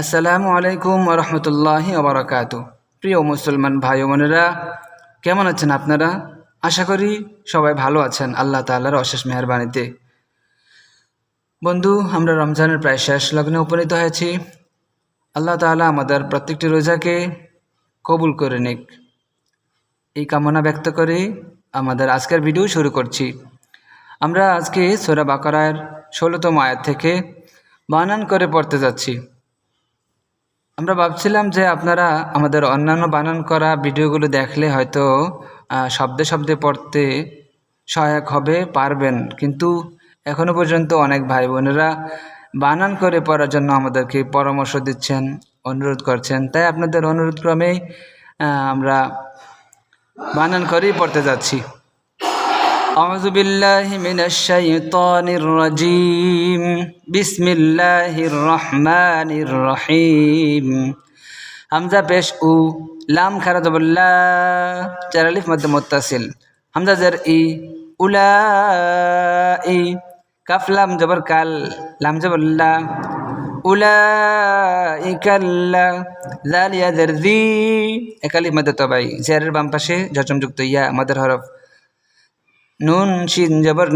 আসসালামু আলাইকুম রহমতুল্লাহি ওবরাকাত প্রিয় মুসলমান ভাই বোনেরা, কেমন আছেন আপনারা? আশা করি সবাই ভালো আছেন আল্লাহ তাল্লাহর অশেষ মেহরবানিতে। বন্ধু, আমরা রমজানের প্রায় শেষ লগ্নে উপনীত হয়েছি। আল্লাহ তাআলা আমাদের প্রত্যেকটি রোজাকে কবুল করে নিক। এই কামনা ব্যক্ত করে আমাদের আজকের ভিডিও শুরু করছি। আমরা আজকে সোরা বাকারার ষোলোতম আয়াত থেকে বানান করে পড়তে যাচ্ছি। আমরা ভাবছিলাম যে আপনারা আমাদের অন্যান্য বানান করা ভিডিওগুলো দেখলে হয়তো শব্দে শব্দে পড়তে সহায়ক হবে, পারবেন। কিন্তু এখনও পর্যন্ত অনেক ভাই বোনেরা বানান করে পড়ার জন্য আমাদেরকে পরামর্শ দিচ্ছেন, অনুরোধ করছেন। তাই আপনাদের অনুরোধ ক্রমেই আমরা বানান করেই পড়তে যাচ্ছি। أعوذ بالله من الشيطان الرجيم بسم الله الرحمن الرحيم হামজা পেশ উ লাম খারা জবল্লা চারালিফ মধ্যে মুত্তাসিল হামজা জের ই উলা ই কাফ লাম জবর কাল লাম জবল্লা উলা ইকাল্লা জাল ইয়া জের জি একালিফ মধ্যে তবাই জেরের বাম পাশে যুক্ত ইয়া আমাদের হরফ নুন শিন জবর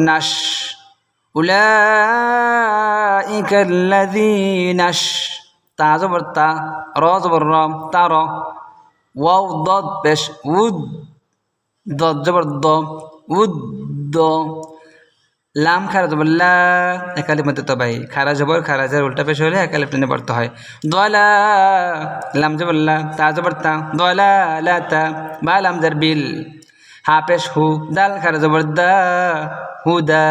উলাইকা আল্লাযীনাশ তা জবর তা, র জবর র, তা র। ওয়াও, দদ পেশ উদ। দদ জবর দ, উদ, দ। লাম, খারা জবর লা। একালি মধ্যে তো ভাই, খারা জবর, খারা খারাজের উল্টা পেশ হলে একালি টেনে পড়তে হয়। দলা লাম জবর লা, তা জবর তা। দলা লা, তা। বা, লাম, জার, বিল। হাফেশ হু দাল খারা জবর দা হুদা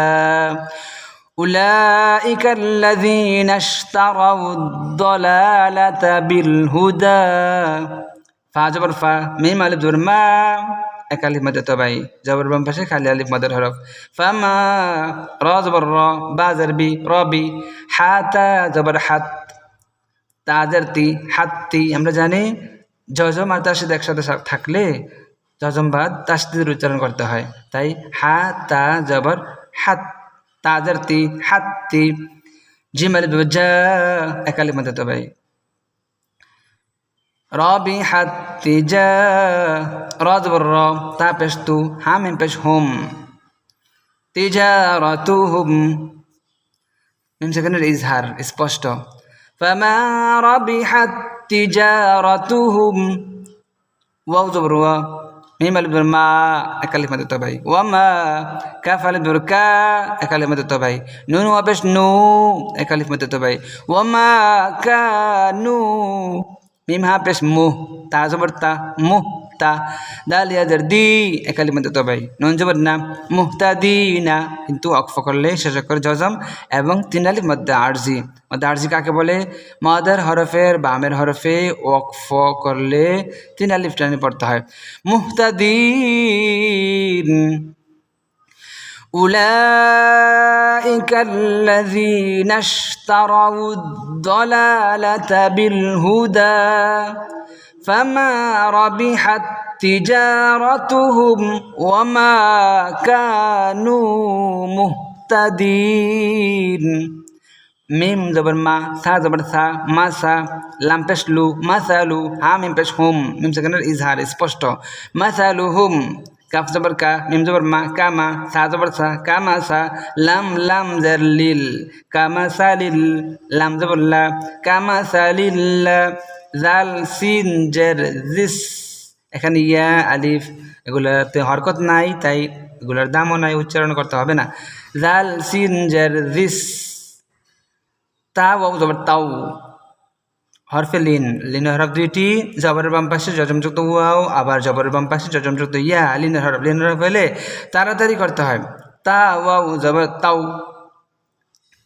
أولئك الذين اشتروا الضلالة بالهدى ফা জবর ফা মিম আলিফ জবর মা এক আলিফ মধ্যে তো ভাই জবর বাম পাশে খালি আলিফ মদের হরফ ফামা র জবর র বা জরবি রবি হাতা জবর হাত তাদের তি হাত্তি আমরা জানি জজম আর তার সাথে একসাথে সা- থাকলে জজম বাদ তাসদিদের উচ্চারণ করতে হয় তাই হা তা জবর হাত তাদের তি হাত্তি জিমাল যা একালি মধ্যে তো ভাই রবি হাত্তি যা রজ র তা পেশ তু হাম ইম পেশ হুম তিজা রতু হুম মিম সেখানের ইজহার স্পষ্ট فما ربحت تجارتهم واو زبر মিমাল মা একালি মাদে তো ভাই ওয়ামা কাফাল কা একালি মাদে তো ভাই নু ওয়াবেশ নু একালি মাদে তো ও মা কা নু মিম হা পেশ মুহ তা জবর তা মুহ তা দাল ইয়াদের দি একালি মধ্যে তবাই নুন জবর না মুহতাদি না কিন্তু অক্ফ করলে শেষ করে জজম এবং তিন আলিফ মধ্যে আরজি মধ্যে আরজি কাকে বলে মাদার হরফের বামের হরফে ওকফ করলে তিন আলিফ টানে পড়তে হয় মুহতাদিন أولئك الذين اشتروا الضلالة بالهدى فما ربحت تجارتهم وما كانوا مهتدين মিম জবর মা সা জবর সা মা সা লাম পেশ লু মাসালু হা মিম পেশ হুম মিম সেখানের ইজহার স্পষ্ট মাসালু হুম কাফ জবর কা মিম জবর মা কামা সা জবর সা কামা সা লাম লাম জের লিল কামা সালিল লাম জবর লা কামা সালিল্লা জাল, সিন, জের, জিস, এখানে ইয়া, আলিফ, এগুলাতে হরকত নাই, তাই এগুলার দামও নাই, উচ্চারণ করতে হবে না। জাল, সিন, জের, জিস তা জবর, তাও। হরফে লিন, লিনের হরফ দুইটি, জবরের বাম পাশে যজমযুক্ত ওয়াও, আবার জবরের বাম পাশে যজমযুক্ত ইয়া, লিনের হরফ লিনের হরফ হলে তাড়াতাড়ি করতে হয়। তা, ওয়াও, জবর, তাও।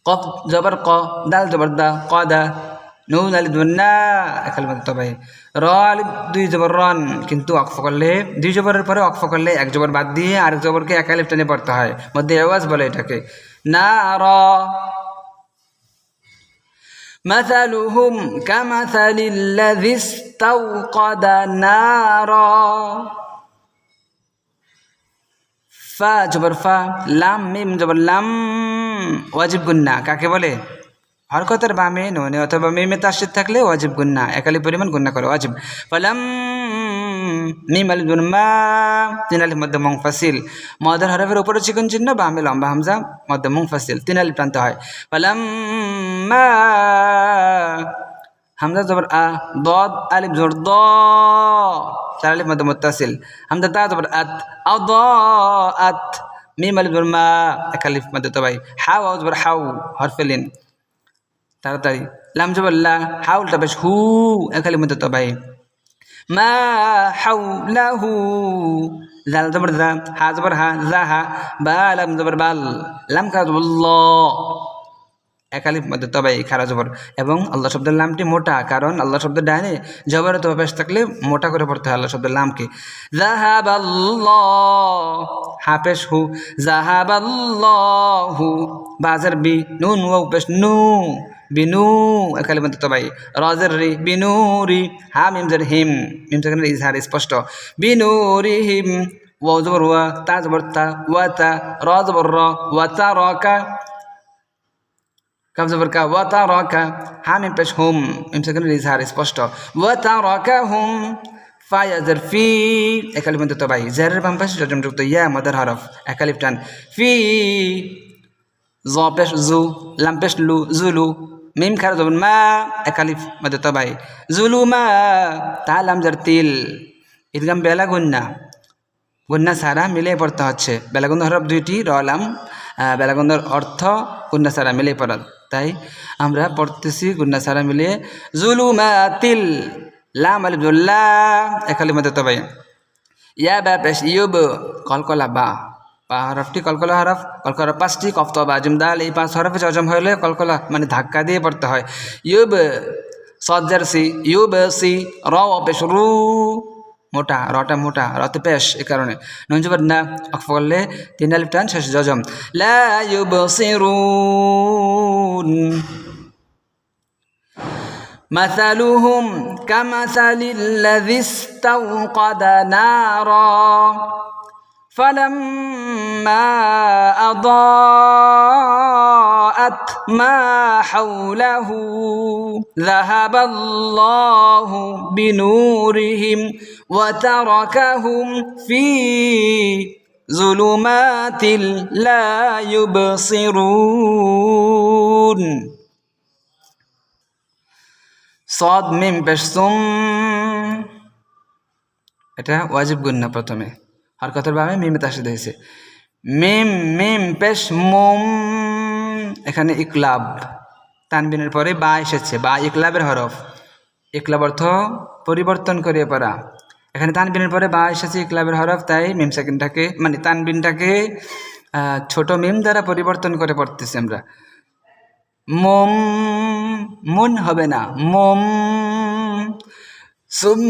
কফ, জবর, ক, দাল, জবর, দা, ক, দা। নুন আলি জবর না একাল মধ্যে তবে র আলি দুই জবর রন কিন্তু অক্ফ করলে দুই জবরের পরে অক্ফ করলে এক জবর বাদ দিয়ে আরেক জবরকে একালিফ টেনে পড়তে হয় মধ্যে আওয়াজ বলে এটাকে না র مثلهم كمثل الذي استوقد نارا ফা জবর ফা লাম মিম জবর লাম ওয়াজিব গুন্না কাকে বলে হরকতের বামে নুনে অথবা মিমে তাসিদ থাকলে ওয়াজিব গুন্না একালি পরিমাণ গুন্না করে, ওয়াজিব। ফালাম মিম আলিফ দুন মা তিন মধ্যে মুংফাসিল মদের হরফের উপরে চিকন চিহ্ন, বামে লম্বা হামজা মধ্যে মুংফাসিল তিন আলিফ প্রান্ত হয়। ফালাম মা, হামজা জবর আ, দদ, আলিফ জোর দ চার আলিফ মধ্যে মুত্তাসিল। হামজা তা জবর আত, আও দ, আত, মিম আলিফ জবর মা এক আলিফ মধ্যে তো ভাই হাও আও জবর হাউ হরফেলিন তাড়াতাড়ি। লাম জবর লা হাউলটা বেশ হু একালি মধ্যে তো ভাই। মা হাউ লাহু জাল জবর জা হা জবর হা জা হা, বা, লাম জবর বাল লাম কাজ জবর ল একালিফ মধ্যে তবে খারা জবর। এবং আল্লাহ শব্দের নামটি মোটা, কারণ আল্লাহ শব্দের ডাইনে জবর তবে পেশ থাকলে মোটা করে পড়তে হয় আল্লাহ শব্দের নামকে জাহাবাল্লাহ হাফেশ হু। জাহাবাল্লাহু বাজার বি নুন ও পেশ নু। বিনু একালি মধ্যে তবাই রজের রি বিনু রি, হা, মিম জের হিম। মিম সেখানে ইজহার, স্পষ্ট। বিনু রি হিম। ও জবর ওয়া, তা জবর তা, ওয়া তা, র জবর র, ওয়া তা, র কা। কাব জবর কা ওয়া তা র কা হা মিম পেশ হুম মিম সেখানে ইজহার স্পষ্ট ওয়া তা র কা হুম ফায়াজের ফি একালিফ মধ্যে তবাই জেরের বাম পাশে যুক্ত, ইয়া মাদার হরফ। একালিফ টান, ফি। জ পেশ জু, লাম পেশ লু, জুলু। মিম খার জবন, মা। একালিফ মধ্যে তবাই জুলু মা। তা লাম জার তিল। ঈদগাম বেলা গুন্না। গুন্না সারা মিলে পড়তে হচ্ছে। বেলাগন্ধ হরফ দুইটি রলাম বেলাগন্ধর অর্থ গুন্না সারা মিলে পড়া। তাই আমরা পড়তেছি গুন্না সারা মিলিয়ে জুলু মা তিল লাম আলিফ জুল্লা একালি মধ্যে তবাই ইয়া বা পেশ ইউব, কলকলা বা বা হরফটি কলকলা হরফ, কলকলা পাঁচটি কফত বা জুমদাল এই পাঁচ হরফে জজম হলে কলকলা মানে ধাক্কা দিয়ে পড়তে হয়। ইউব, সজ্জার সি, ইউব সি, র রু মোটা রটা মোটা রতে পেশ এ কারণে নুন জবর না অক্ফ করলে তিন আলিফ টান শেষ জজম লা ইউবসিরুন مثلهم كمثل الذي استوقد نارا فلما أضاءت ما حوله ذهب الله بنورهم وتركهم في ظلمات لا يبصرون সদ মিম পেশ সুম এটা ওয়াজিব গুন্না প্রথমে আর কথার ভাবে মিমে তাসিদ হয়েছে মিম মিম, পেশ, মুম। এখানে ইকলাব। তানবিনের পরে বা এসেছে। বা ইকলাবের হরফ। ইকলাব অর্থ পরিবর্তন করে পড়া। এখানে তানবিনের পরে বা এসেছে ইকলাবের হরফ, তাই মিম সেকেন্ডটাকে মানে তানবিনটাকে ছোট মিম দ্বারা পরিবর্তন করে পড়তেছি আমরা। মোম, মুন হবে না। মোম, সুম,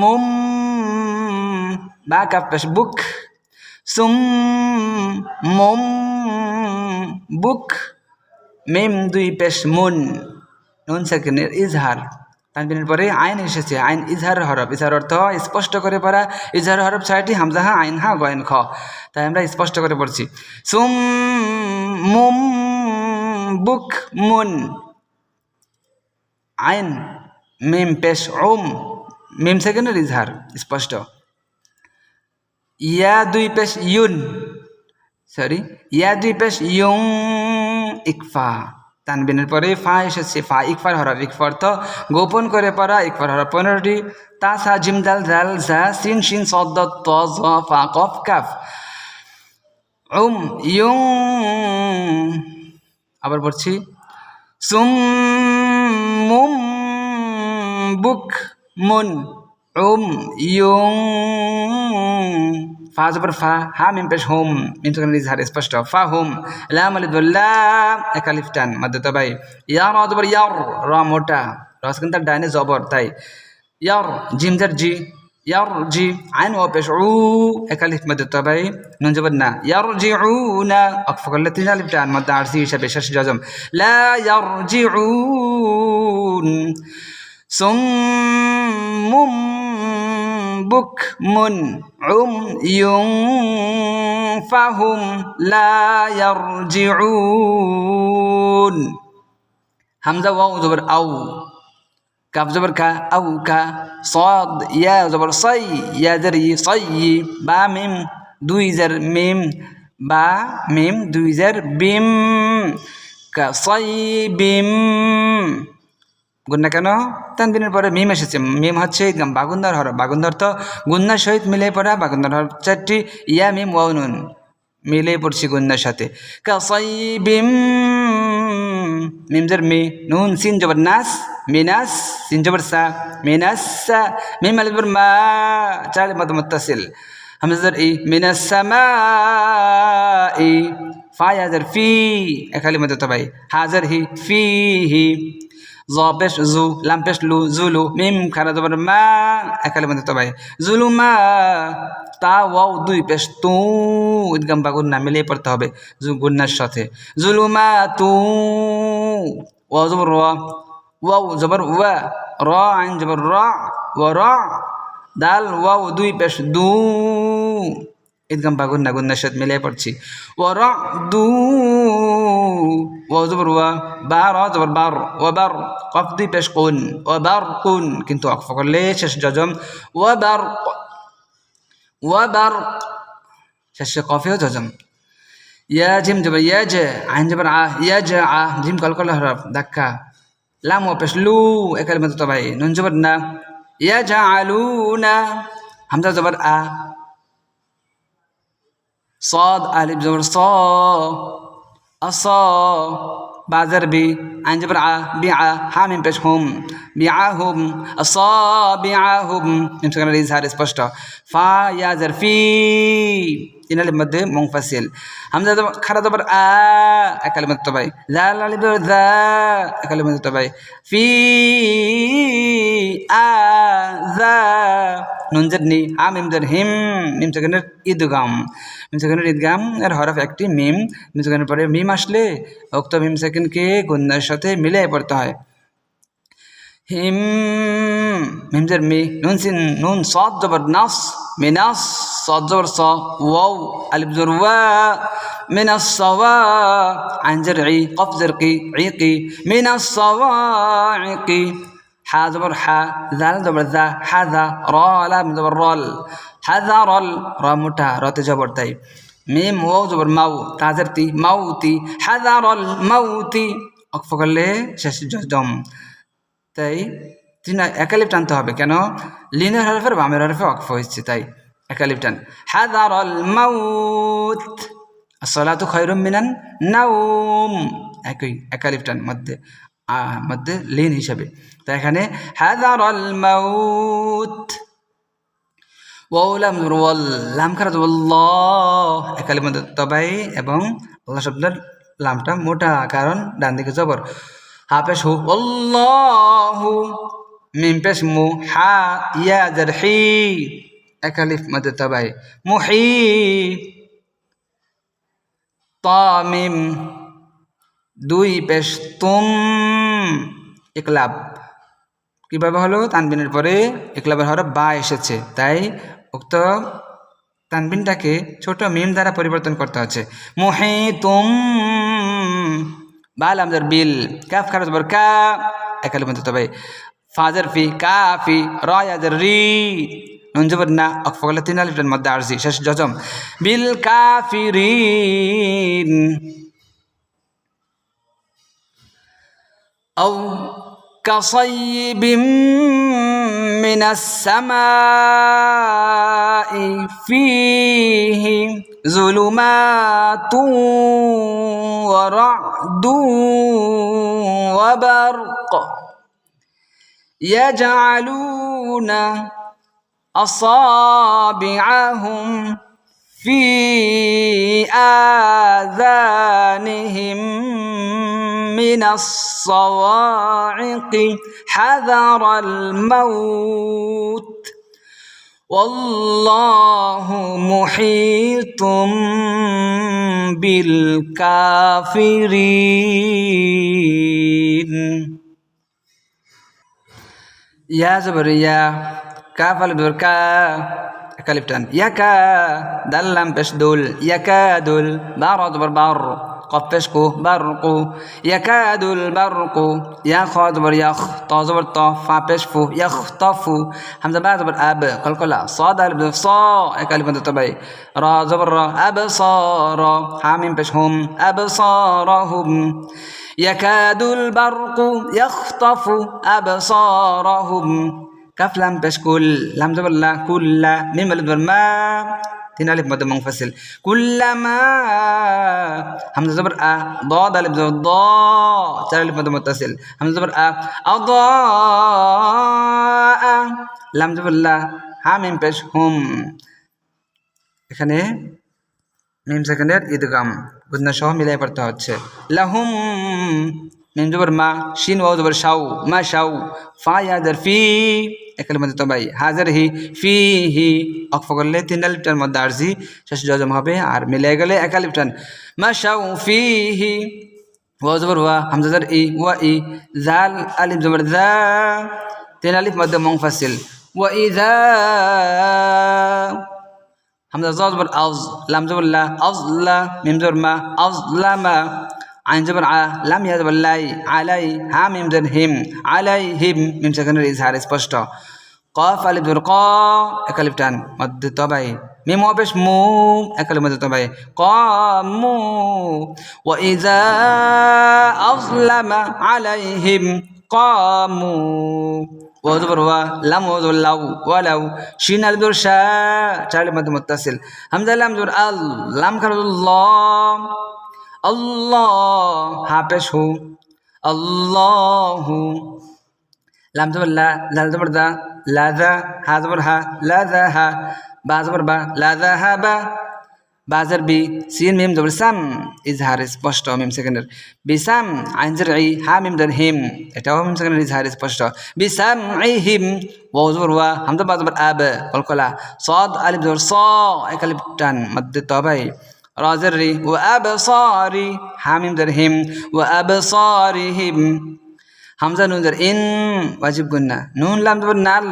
মুম। বা কাপেশ বুক সুম মোম বুক মেম দুই পেশ মুন নুন সেকেন্ডের ইজহার তানবিনের পরে আইন এসেছে আইন ইজহার হরফ ইজহার অর্থ স্পষ্ট করে পড়া ইজহার হরফ ছয়টি হামজা হা আইন হা গয়েন খ তাই আমরা স্পষ্ট করে পড়ছি সুম মুম বুক মুন আইন মিম পেশ ওম মিম সেকেন্ডের ইজহার স্পষ্ট ইয়া দুই পেশ ইউন। সরি ইয়া দুই পেশ ইয়ং ইকফা। তানবিনের পরে ফা এসেছে, ফা ইকফার হরফ ইকফা অর্থ গোপন করে পড়া, ইকফার হরফ পনেরোটি। তা সা, জিম, দাল, জাল, জা, সিন, শিন সদ্দ ত, জ, ফা, কফ, কাফ। উম ইয়ং আবার পড়ছি। সুম, মুম, বুক, মুন। উম ইয়ং ফা জবর ফা হা মিম পেশ হোম মিম সেখানে ইজহার স্পষ্ট ফা হোম লাম আলিদুল্লা একালিফ টান মাদ্দ তবাই ইয়া র জবর ইয়ার র মোটা রস কিন্তু তার ডাইনে জবর তাই ইয়ার জিম জার জি ইয়ার জি আইন ও পেশ উ একালিফ মাদ্দ তবাই নুন জবর না ইয়ার জি উ না অক্ফ করলে তিন আলিফ টান মাদ্দ আরসি হিসাবে শেষ জজম লা ইয়ার জি উ সুম বুকমুন উম ইয়ুং ফাহুম লা ইয়ারজিউন। হামজা ওয়াও জবর আউ কাফ জবর কা আউ কা, সাদ, ইয়া জবর সাই, ইয়া জার ই সাই, বা মিম, দুই জার মিম, বা মিম, দুই জার বিম, কা সাই বিম। গুন্না কেন? তানবিনের পরে মিম এসেছে। মিম হচ্ছে বাগুন্দার হর বাগুন্দার তো গুন্নার সহিত মিলে পড়া বাগুন্দার হর চারটি ইয়া, মিম, ওয়াও, নুন মিলে পড়ছি গুন্নার সাথে। কাসাইবিম মিমজের মি, নুন, সিন, জবর, নাস, মিনাস, সিন, জবর, সা, মিনাস, সা, মিম, আলিফ জবর মা, চার মত মুত্তাসিল। হামজার ই, মিনাস সামা ই ফা ইয়াজার ফি একালি মত তবাই হাজার হি, ফি, হি। জ জু লাম পেশ লু জুলু মিম খারা জবর মা একালে মধ্যে তবাই জুলু মা তা ওয়াও দুই পেশ তু ইদগাম বা গুন্না মিলিয়ে পড়তে হবে জু গুন্নার সাথে জুলু মা তু ওয়াও জবর ওয়া ওয়াও জবর ওয়া র আইন জবর র ওয়া র দাল ওয়াও দুই পেশ দু ঈদগাম বাগুন গুন্নার সাথে মিলিয়ে পড়ছি। ও র দু ও জবর ওয়া বা র জবর বার ও বার কফ দুই পেশ কুন ও বার কুন, কিন্তু অক্ফ করলে শেষ জজম। ও বার ও বার শেষে কফেও জজম। ইয়া জিম জবর, ইয়া জে, আইন জবর আ, ইয়া জে আ, জিম কল কল হরফ, ধাক্কা। লাম ও পেশ লু, একাল মতো তবাই নুন জবর না। ইয়া জা আলু না, হামজা জবর আ। صاد ألف جبر صا أصا بعذر بي عن جبر ع بيع حامم بشهم بيعهم أصابعهم نمسك على الإزهار إسبشتا فا يا زرفي তিনালের মধ্যে মুংফাসিল। হামজা খারা জবর আ, একালে মধ্যে তবাই জাল আলিফ জবর যা একালে মধ্যে তবাই ফি, আ নি হা মিম জের হিম, মিম সেকেন্ডের ঈদগাম মিম সেকেন্ডের ঈদগাম এর হরফ একটি মিম। মিম সেকেন্ডের পরে মিম আসলে উক্ত মিম সেকেন্ডকে গুন্নার সাথে মিলে পড়তে হয়। হিম, হিমজের মি, নুন সিন, নুন সদ জবর নাস মিনাস সদ জবর স, ওয়াও, আলিফ জোর ওয়া মিনাস সওয়া আনজের ই, কফ জের কি, ই কি মিনাস সওয়া কি, হা জবর হা জাল জবর জা হাজা র লাম জবর রল হাজা রল, র মুঠা রতে জবর তাই মিম ওয়াও জবর মাউ তাজের তি মাউতি হাজা রল মাউতি অক্ফ করলে শেষ জম তাই তিন একালিপ টানতে হবে, কেন? লিনের হরফের বামের হরফে অক্ফ হয়েছে, তাই একালিপ টান অল মাউত সলাতু খৈরুম মিনান নাউম একই একালিপ টান মধ্যে মধ্যে লিন হিসাবে। তাই এখানে অল মাউত ওয়াল লাম ওয়াল্লাহ একালির মধ্যে তবাই এবং আল্লাহ শব্দের লামটা মোটা, কারণ ডান দিকে জবর। হা পেশ হু আল্লাহু মিম পেশ মু হা ইয়া জার একালিফ মধ্যে তবাই মুহি তামিম দুই পেশ তুম। একলাব কীভাবে হলো? তানবিনের পরে একলাবের হরফ বা এসেছে। তাই উক্ত তানবিনটাকে ছোট মিম দ্বারা পরিবর্তন করতে হচ্ছে। মোহে তুম। বাল আমজার বিল কাফ খারাজ বর কা একালের মধ্যে তবে ফাজার ফি কাফি রয়াজার রি নঞ্জবর না অকফগলা তিন আলিফের মধ্যে আরজি শেষ জজম বিল কাফিরিন أو كصيب من السماء فيه ظلمات ورعد وبرق يجعلون أصابعهم في آذانهم من الصواعق حذر الموت والله محيط بالكافرين. يا زبر يا بركا كالبتان كلفتان يكا دلم بشدول يكادل بارد بربار কফেশকু বারকু ইয়াকাদুল বারকু ইয়া খ জবর ইয়াখ ত জবর ত ফা পেশফু ইয়াখ তফু হামজা বা জবর আব, কলকলা স দাল স একালি বন্ধ তো ভাই র, জবর র, আব স, র, হামিম পেশ হুম, আব স, র, হুম, ইয়াকাদুল বারকু ইয়াখতাফু আবসারহুম কাফলাম পেশ কুল, লাম জবর লা কুল্লা মিম জবর মা তিন আলিফ মধ্যে মুনফাসিল কুল্লামা হামজা জবর আ ضاد আলিফ জবর দ চার আলিফ মধ্যে মুত্তাসিল হামজা জবর আ আদা লাম জবর লা হা মিম পেশ হুম এখানে মিম সেকেন্ডের ঈদগাম গুন্না সহ মিলাই পড়তে হচ্ছে লাহুম মিম জবর মা, শিন ওয়াও জবর শাউ মা শাউ ফা ইয়াদার ফি একালের মধ্যে তবাই হাজার হি ফি হি, অক্ফ করলে তিন আলিফটার মধ্যে আরজি, শেষ জজম হবে আর মিলে গেলে এক আলিফটান মা শাউ ফি হি, ওয়াও জবর ওয়া হামজাদার ই, ওয়া ই, জাল, আলিফ জবর জা, তিন আলিফ মধ্যে মংফাসিল ওয়া ইজা হামজা জবর আউজ, লাম জবর লা আউজলা মিম জবর মা আউজলামা আইন জবর আ লাম ইয়া জবর লাই আলাই হা মিম জবর হিম আলাই হিম মিম সেখানের ইজহার স্পষ্ট কফ আলিফ জবর ক একালিফ টান মধ্যে তবাই মিম অপেশ মু একালিফ মধ্যে তবাই কমু ওয়া ইজা আউজলামা আলাইহিম কামু وزبر و لم وزبر لو ولو شين البر شا تعالى مد متصل همزة لم زبر ال لم كان الله আল্লাহ। হাফেজ হু আল্লাহ। লাম জবর লা, লাল জবর দা লাজা হা জবর হা লাজা হা, বা জবর বা লাজা হা বা। বাজার বি, সিন, মিম, জবর সাম। ইজহার স্পষ্ট, মিম সেকেন্ডের। বিসাম আইনজার ই, হা, মিম দর হিম। এটাও মিম সেকেন্ডের ইজহার স্পষ্ট। বিসাম ই, হিম। ওয়াও, জবর ওয়া হামদা বা, জবর আব কলকলা সদ, আলিফ, জবর স, এক আলিফ টান। মধ্যে তবাই রাজের রি ও আবসারি হা মিম দর হিম ও আবসারিহিম হামজা নুন জবর ইন, ওয়াজিব গুন্না নুন, লাম জবর নাল,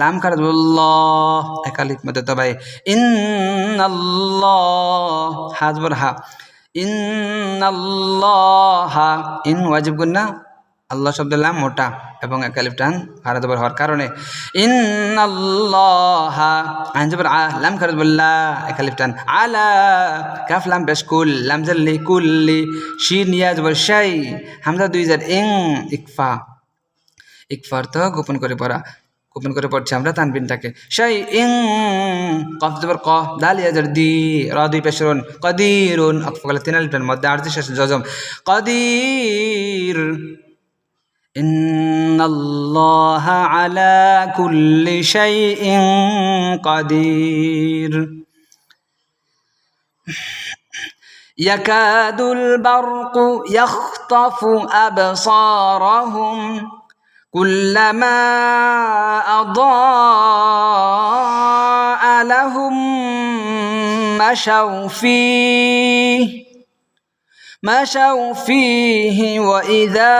লাম খারাজ আল্লাহ। একালিক মধ্যে তবাই ইন্নাল্লাহ হাজবর হা। ইন্নাল্লাহ ইন, ওয়াজিব গুন্না আল্লাহ শব্দ লাম মোটা এবং একালিফ টান হারা হওয়ার কারণে। ইন আইন জবর আ, লাম খারাজ বল্লা একালিফ টান আলা, কাফ লাম পেশ কুল লাম জাল্লি কুল্লি, শিন নিয়াজ জবর শাই, হামজা দুই জার ইং, ইকফা। ইকফার তো গোপন করে পড়া, গোপন করে পড়ছি আমরা তানবিনটাকে। সেই ইং, কফ জবর ক, দাল ইয়াজার দি, র দুই পেশরুন, কদিরুন অকফকালে তিন আলিফের মধ্যে, আর শেষ জজম কদির إن الله على كل شيء قدير. يكاد البرق يخطف أبصارهم كلما أضاء لهم مشوا فيه. مشوا فيه وإذا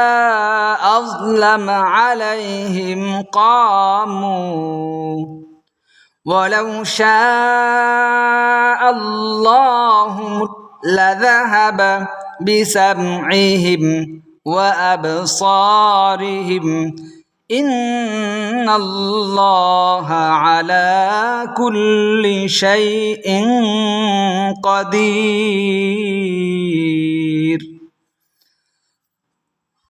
أظلم عليهم قاموا. ولو شاء الله لذهب بسمعهم وأبصارهم إن الله على كل شيء قدير